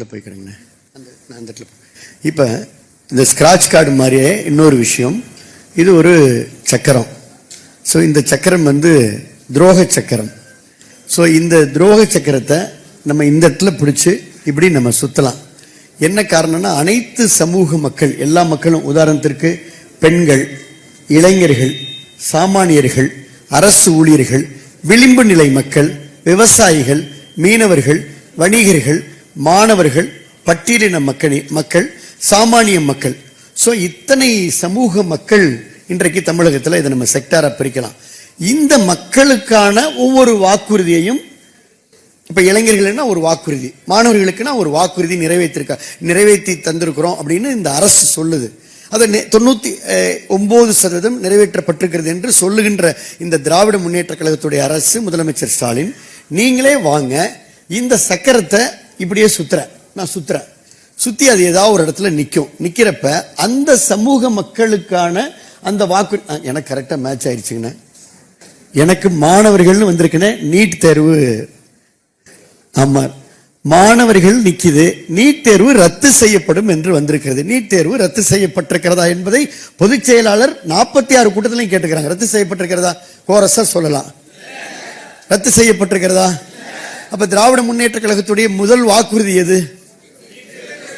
இடத்துல போய்க்கிறேங்கண்ணே. அந்த நான் அந்த இடத்துல இப்போ இந்த ஸ்க்ராட்ச் கார்டு மாதிரியே இன்னொரு விஷயம். இது ஒரு சக்கரம். ஸோ இந்த சக்கரம் வந்து துரோக சக்கரம். ஸோ இந்த துரோக சக்கரத்தை நம்ம இந்த இடத்துல பிடிச்சி இப்படி நம்ம சுற்றலாம் என்ன காரணம்னா அனைத்து சமூக மக்கள் எல்லா மக்களும் உதாரணத்திற்கு பெண்கள் இளைஞர்கள் சாமானியர்கள் அரசு ஊழியர்கள் விளிம்பு நிலை மக்கள் விவசாயிகள் மீனவர்கள் வணிகர்கள் மாணவர்கள் பட்டியலின மக்கள் மக்கள் சாமானிய மக்கள். ஸோ இத்தனை சமூக மக்கள் இன்றைக்கு தமிழகத்தில் இதை நம்ம செக்டாராக பிரிக்கலாம். இந்த மக்களுக்கான ஒவ்வொரு வாக்குறுதியையும் இப்போ இளைஞர்கள்னா ஒரு வாக்குறுதி மாணவர்களுக்குன்னா ஒரு வாக்குறுதி நிறைவேற்றிருக்கா நிறைவேற்றி தந்திருக்கிறோம் அப்படின்னு இந்த அரசு சொல்லுது. அதை தொண்ணூற்றி தொண்ணூத்தி ஒன்பது சதவீதம் நிறைவேற்றப்பட்டிருக்கிறது என்று சொல்லுகின்ற இந்த திராவிட முன்னேற்ற கழகத்துடைய அரசு முதலமைச்சர் ஸ்டாலின் நீங்களே வாங்க இந்த சக்கரத்தை இப்படியே சுத்துற. நான் சுத்துறேன் சுத்தி அது ஏதாவது ஒரு இடத்துல நிற்கும் நிற்கிறப்ப அந்த சமூக மக்களுக்கான அந்த வாக்கு எனக்கு கரெக்டாக மேட்ச் ஆயிடுச்சுங்கண்ணே எனக்கு மாணவர்கள்னு வந்திருக்குண்ணே நீட் தேர்வு. ஆமாம் மாணவர்கள் நிற்கிது நீட் தேர்வு ரத்து செய்யப்படும் என்று வந்திருக்கிறது. நீட் தேர்வு ரத்து செய்யப்பட்டிருக்கிறதா என்பதை பொதுச் செயலாளர் நாற்பத்தி ஆறு கூட்டத்திலையும் கேட்டுக்கிறாங்க. ரத்து செய்யப்பட்டிருக்கிறதா? கோரஸா சொல்லலாம். ரத்து செய்யப்பட்டிருக்கிறதா? அப்ப திராவிட முன்னேற்ற கழகத்துடைய முதல் வாக்குறுதி எது?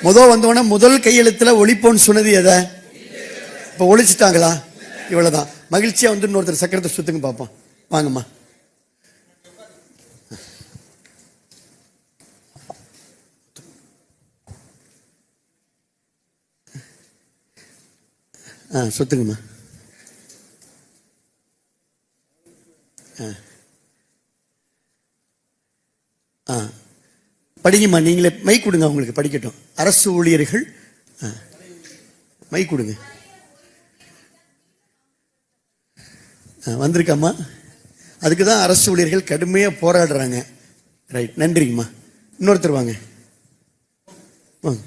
முதல் வந்தவொடனே முதல் கையெழுத்துல ஒழிப்போன்னு சொன்னது எதை? இப்ப ஒழிச்சிட்டாங்களா? இவ்வளவுதான். மகிழ்ச்சியா வந்து இன்னொருத்தர் சக்கரத்தை சுத்துங்க பார்ப்போம் வாங்கம்மா. ஆ சொத்துங்கம்மா. ஆ. ஆ. படிங்கம்மா நீங்களே மை கொடுங்க அவங்களுக்கு படிக்கட்டும். அரசு ஊழியர்கள் ஆ. மை கொடுங்க. ஆ, வந்திருக்காம்மா. அதுக்கு தான் அரசு ஊழியர்கள் கடுமையாக போராடுறாங்க. ரைட் நன்றிங்கம்மா. இன்னொருத்தர் வாங்க. வாங்க.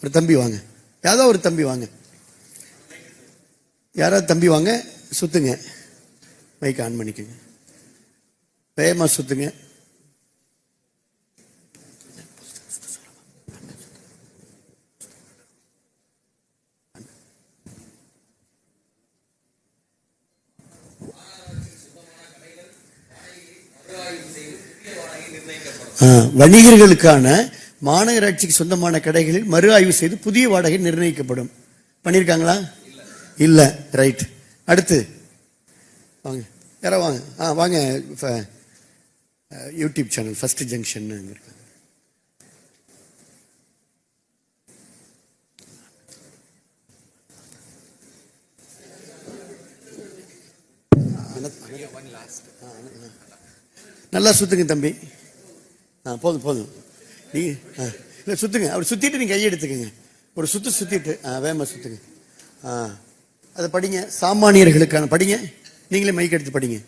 ஒரு தம்பி வாங்க. யாரோ ஒரு தம்பி வாங்க. யாராவது தம்பி வாங்க சுத்துங்க. மைக் ஆன் பண்ணிக்கோங்க. பேமா சுத்துங்க. வணிகர்களுக்கான மாநகராட்சிக்கு சொந்தமான கடைகளில் மறு ஆய்வு செய்து புதிய வாடகை நிர்ணயிக்கப்படும். பண்ணியிருக்காங்களா இல்லை. ரைட் அடுத்து. வாங்க. யாரோ வாங்க. ஆ வாங்க. யூடியூப் சேனல் ஃபர்ஸ்ட் ஜங்ஷன் இருக்காங்க நல்லா சுத்துங்க தம்பி. ஆ போதும் போதும். நீ ஆ இல்லை சுத்துங்க. அப்படி சுற்றிட்டு நீங்கள் கையை எடுத்துக்கங்க. ஒரு சுற்று சுற்றிட்டு ஆ வேகமா சுத்துங்க. ஆ அதை படிங்க. சாமானியர்களுக்கான படிங்க. நீங்களே மைக் எடுத்து படிங்க.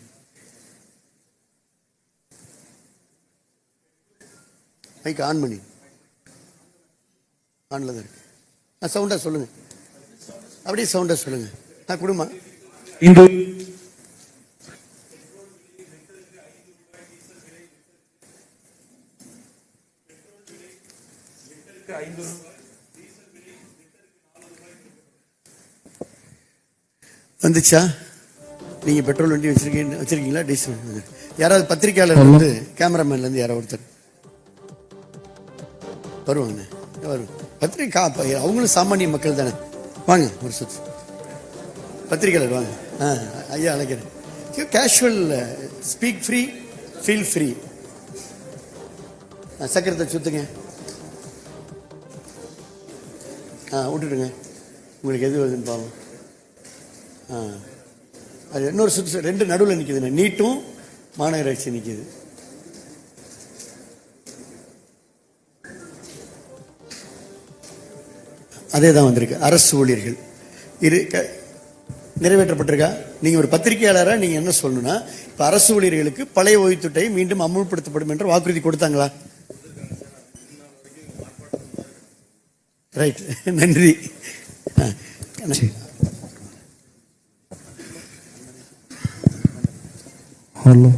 மைக் ஆன் பண்ணி. ஆன்ல தான் இருக்கு. ஆ சவுண்டாக சொல்லுங்கள் அப்படியே சவுண்டாக சொல்லுங்கள் ஆ குடும்பம் இந்த வந்துச்சா? நீங்க பெட்ரோல் வண்டி வச்சிருக்கீங்க வச்சிருக்கீங்களா? டீசல் யாராவது பத்திரிக்கையாளர் வந்து கேமராமேன்ல இருந்து யாராவது ஒருத்தர்? வருவாங்க. வரும் பத்திரிக்கை அவங்களும் சாமானிய மக்கள் தானே. வாங்க ஒரு சுத்து. பத்திரிக்கையாளர் வாங்க. ஆ ஐயா அழைக்கிறேன். Casual speak free feel free சக்கரத்தை சுத்துங்க. ஆ விட்டுடுங்க. உங்களுக்கு எது வருதுன்னு பாவம். ஆ. அது இன்னொரு சுற்று ரெண்டு நடுவில் நிற்குதுண்ணே நீட்டும் மாநகராட்சி நிற்கிது அதே தான் வந்திருக்கு. அரசு ஊழியர்கள். இரு க- நிறைவேற்றப்பட்டிருக்கா? நீங்கள் ஒரு பத்திரிகையாளராக நீங்கள் என்ன சொல்லணும்னா இப்போ அரசு ஊழியர்களுக்கு பழைய ஓய்வுத்திட்டை மீண்டும் அமுல்படுத்தப்படும் என்ற வாக்குறுதி கொடுத்தாங்களா? ரைட் நன்றி. ஹலோ.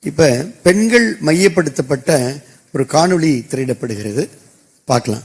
இப்ப பெண்கள் மையப்படுத்தப்பட்ட ஒரு காணொளி திரையிடப்படுகிறது. பார்க்கலாம்.